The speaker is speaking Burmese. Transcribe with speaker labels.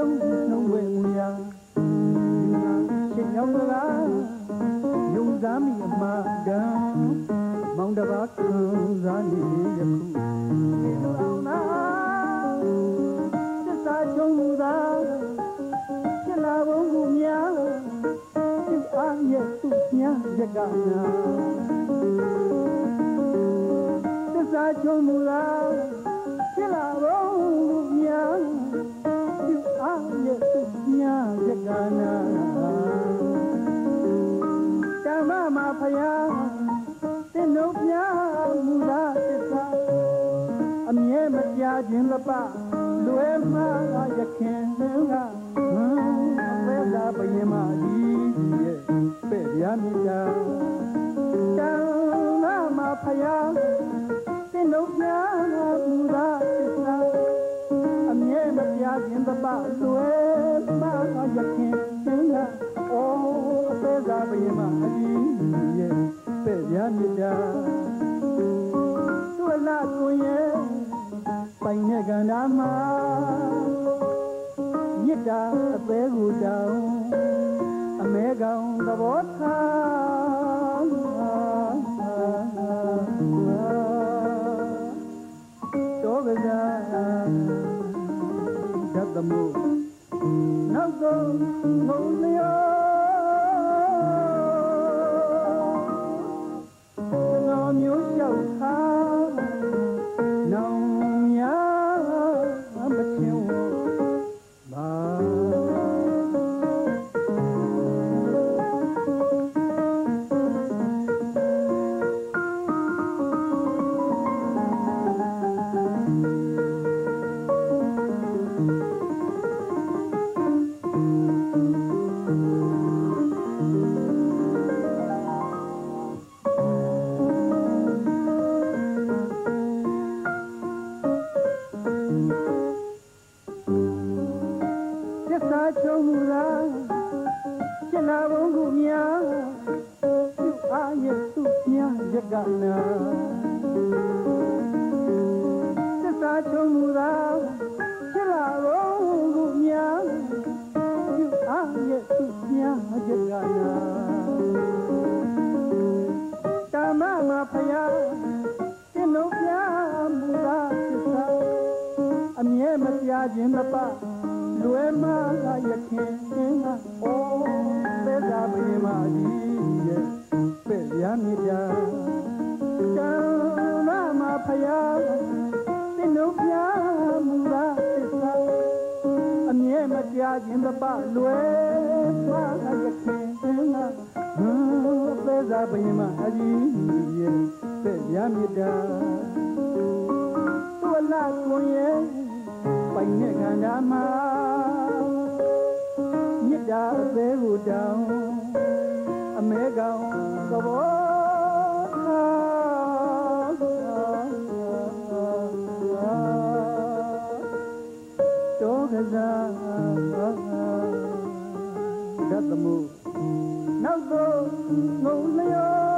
Speaker 1: ယုံနှုံးဝဲမူရာဒီနာရှင်ရောက်သလားယုံစားမိအမှားကံမောင်တပါခံစားနေယခုဒီလိုအောင်နာသစ္စာကြုံမူသာဖြစ်လာဘုံမူများဒီအားရဲ့သူ့ညာရကနာသစ္စာကြုံမူသာ ခြင်းလပလွယ်မှာရခင်ကဟမ်အပဲသာဘယင်မကြီးရဲ့ပဲ့ပြာမိတာတန်လာမဖယားတင်တို့ပြမူသာသစ္စာအမြဲမပြခြင်းလပလွယ်မှာရခင်ကအော်အပဲသာဘယင်မကြီးရဲ့ပဲ့ပြာမိတာတွ မှာမြစ်တာအသေးကိုတောင်းအမဲကောင်သဘောထားတောကစားဓာတ်သမှုနောက်ဆုံးငုံလျော နာသစ္စာချုံမူလားရှင်နာဘုံကူများသူအားရဲ့သူများရကနာတမမဖယားရှင်တို့ပြမူလားသစ္စာအမြဲမပြခြင်းမပလွယ်မလာရခင်ကအိုးပဲသာဘေးမကြီးရဲ့ပဲ့ရမြတာ အမြဲမပြခြင်းမပလွယ်မလာရခင်ကပဲသာဘေးမကြီးရဲ့ပဲ့ရမြတာတွလာကွန်ရဲ့ပိုင်နဲ့ခန္ဓာမှာမြစ်တာအသေးကိုတောင်း ဓာတ်သမှုနောက်တော့ငုံလျော